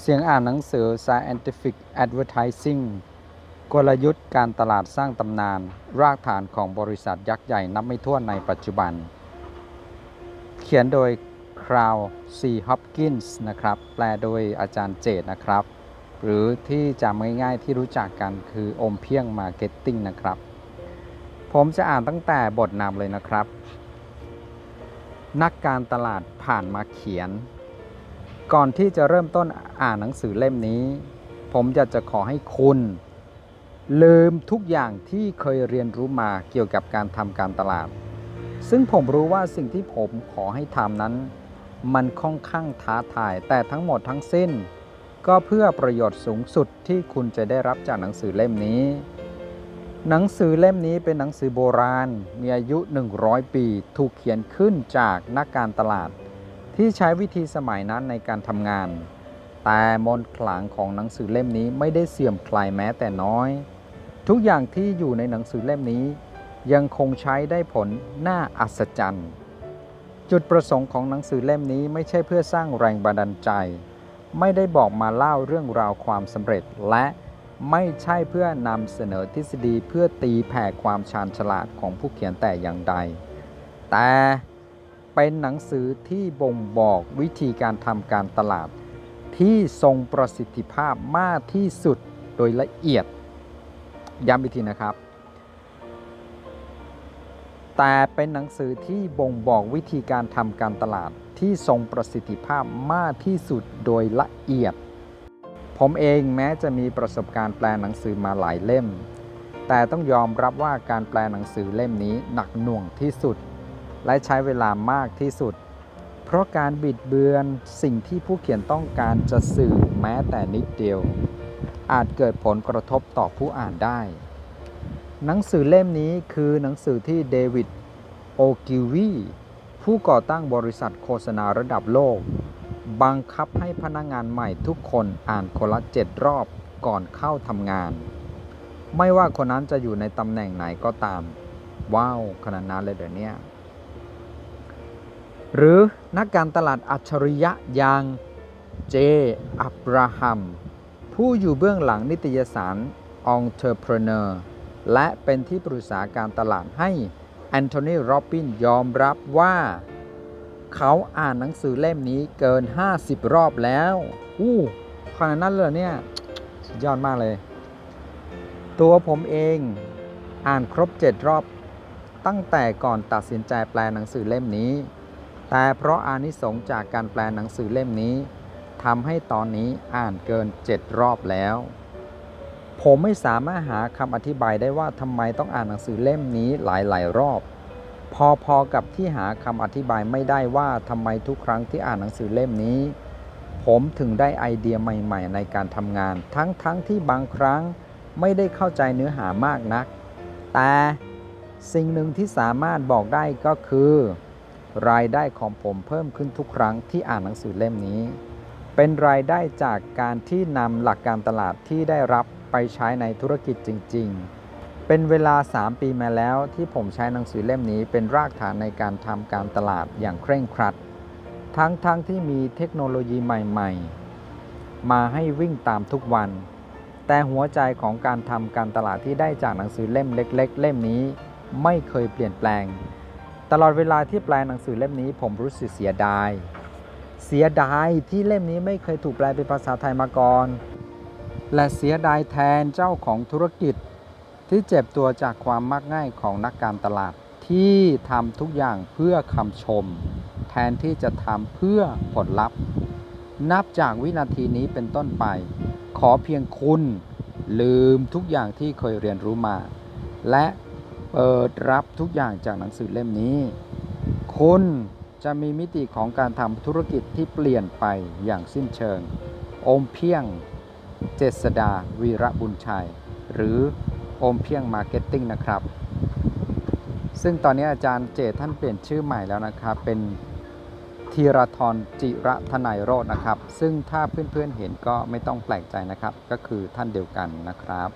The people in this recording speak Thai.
เสียงอ่านหนังสือ Scientific Advertising กลยุทธ์การตลาดสร้างตำนาน รากฐานของบริษัทยักษ์ใหญ่นับไม่ถ้วนในปัจจุบัน เขียนโดยคราว C. Hopkins นะครับ แปลโดยอาจารย์เจตนะครับ หรือที่จำง่ายๆที่รู้จักกันคืออมเพียงมาร์เก็ตติ้งนะครับ ผมจะอ่านตั้งแต่บทนำเลยนะครับ นักการตลาดผ่านมาเขียน ก่อนที่จะเริ่มต้นอ่านหนังสือเล่มนี้ ผมจะจะขอให้คุณ ลืมทุกอย่างที่เคยเรียนรู้มาเกี่ยวกับการทำการตลาด ซึ่งผมรู้ว่าสิ่งที่ผมขอให้ทำนั้น มันค่อนข้างท้าทาย แต่ทั้งหมดทั้งสิ้น ก็เพื่อประโยชน์สูงสุดที่คุณจะได้รับจากหนังสือเล่มนี้ หนังสือเล่มนี้เป็นหนังสือโบราณ มีอายุ 100 ปี ถูกเขียนขึ้นจากนักการตลาด ที่ใช้วิธีสมัยนั้นในการทำงาน แต่มนต์ขลังของหนังสือเล่มนี้ไม่ได้เสื่อมคลายแม้แต่น้อย ทุกอย่างที่อยู่ในหนังสือเล่มนี้ ยังคงใช้ได้ผลน่าอัศจรรย์ จุดประสงค์ของหนังสือเล่มนี้ไม่ใช่เพื่อสร้างแรงบันดาลใจ ไม่ได้บอกมาเล่าเรื่องราวความสำเร็จและไม่ใช่เพื่อนำเสนอทฤษฎีเพื่อตีแผ่ความชาญฉลาดของผู้เขียนแต่อย่างใด แต่ เป็นหนังสือที่บ่งบอกวิธีการทำการตลาด ที่ทรงประสิทธิภาพมากที่สุดโดยละเอียด ย้ำอีกทีนะครับ แต่เป็นหนังสือที่บ่งบอกวิธีการทำการตลาดที่ทรงประสิทธิภาพมากที่สุดโดยละเอียด ผมเองแม้จะมีประสบการณ์แปลหนังสือมาหลายเล่ม แต่ต้องยอมรับว่าการแปลหนังสือเล่มนี้หนักหน่วงที่สุด และใช้เวลามากที่สุด เพราะการบิดเบือนสิ่งที่ผู้เขียนต้องการจะสื่อแม้แต่นิดเดียว อาจเกิดผลกระทบต่อผู้อ่านได้ หนังสือเล่มนี้คือหนังสือที่เดวิดโอกิวีผู้ก่อตั้งบริษัทโฆษณาระดับโลก บังคับให้พนักงงานใหม่ทุกคนอ่านคนละเจ็ดรอบก่อนเข้าทำงาน ไม่ว่าคนนั้นจะอยู่ในตำแหน่งไหนก็ตาม ว้าวขนาดนั้นเลยเดี๋ยวนี้ หรือนักการตลาดอัจฉริยะอย่างเจ อับราฮัม ผู้อยู่เบื้องหลังนิตยสาร Entrepreneur และเป็นที่ปรึกษาการตลาดให้แอนโทนี โรบินยอมรับว่า เขาอ่านหนังสือเล่มนี้เกิน 50 รอบแล้ว อู้ขนาดนั้นเลยเนี่ยสุดยอดมากเลย ตัวผมเองอ่านครบ 7 รอบ ตั้งแต่ก่อนตัดสินใจแปลหนังสือเล่มนี้ แต่เพราะอานิสงส์จากการแปลหนังสือเล่มนี้ทำให้ตอนนี้อ่านเกิน7รอบแล้ว ผมไม่สามารถหาคำอธิบายได้ว่าทำไมต้องอ่านหนังสือเล่มนี้หลายๆ รอบ พอๆกับที่หาคำอธิบายไม่ได้ว่าทำไมทุกครั้งที่อ่านหนังสือเล่มนี้ ผมถึงได้ไอเดียใหม่ ๆ ในการทำงาน ทั้งๆทที่บางครั้งไม่ได้เข้าใจเนื้อหามากนัก แต่สิ่งหนึ่งที่สามารถบอกได้ก็คือ รายได้ของผมเพิ่มขึ้นทุกครั้งที่อ่านหนังสือเล่มนี้ เป็นรายได้จากการที่นำหลักการตลาดที่ได้รับไปใช้ในธุรกิจจริง ๆ เป็นเวลา 3 ปีมาแล้วที่ผมใช้หนังสือเล่มนี้เป็นรากฐานในการทำการตลาดอย่างเคร่งครัด ทั้งๆทที่มีเทคโนโลยีใหม่ ๆ มาให้วิ่งตามทุกวัน แต่หัวใจของการทำการตลาดที่ได้จากหนังสือเล่มเล็ก ๆ เล่มนี้ ไม่เคยเปลี่ยนแปลง ตลอดเวลาที่แปลหนังสือเล่มนี้ผมรู้สึกเสียดาย เสียดายที่เล่มนี้ไม่เคยถูกแปลเป็นภาษาไทยมาก่อน และเสียดายแทนเจ้าของธุรกิจ ที่เจ็บตัวจากความมักง่ายของนักการตลาดที่ทำทุกอย่างเพื่อคำชม แทนที่จะทำเพื่อผลลัพธ์ นับจากวินาทีนี้เป็นต้นไป ขอเพียงคุณลืมทุกอย่างที่เคยเรียนรู้มา และ เปิดรับทุกอย่างจากหนังสือเล่มนี้ คุณจะมีมิติของการทำธุรกิจที่เปลี่ยนไปอย่างสิ้นเชิงโอมเพียงเจษดาวีระบุญชัย หรือโอมเพียงมาร์เก็ตติ้งนะครับ ซึ่งตอนนี้อาจารย์เจตท่านเปลี่ยนชื่อใหม่แล้วนะครับ เป็นธีรทรจิระทนายโรจน์นะครับ ซึ่งถ้าเพื่อนๆเห็นก็ไม่ต้องแปลกใจนะครับ ก็คือท่านเดียวกันนะครับ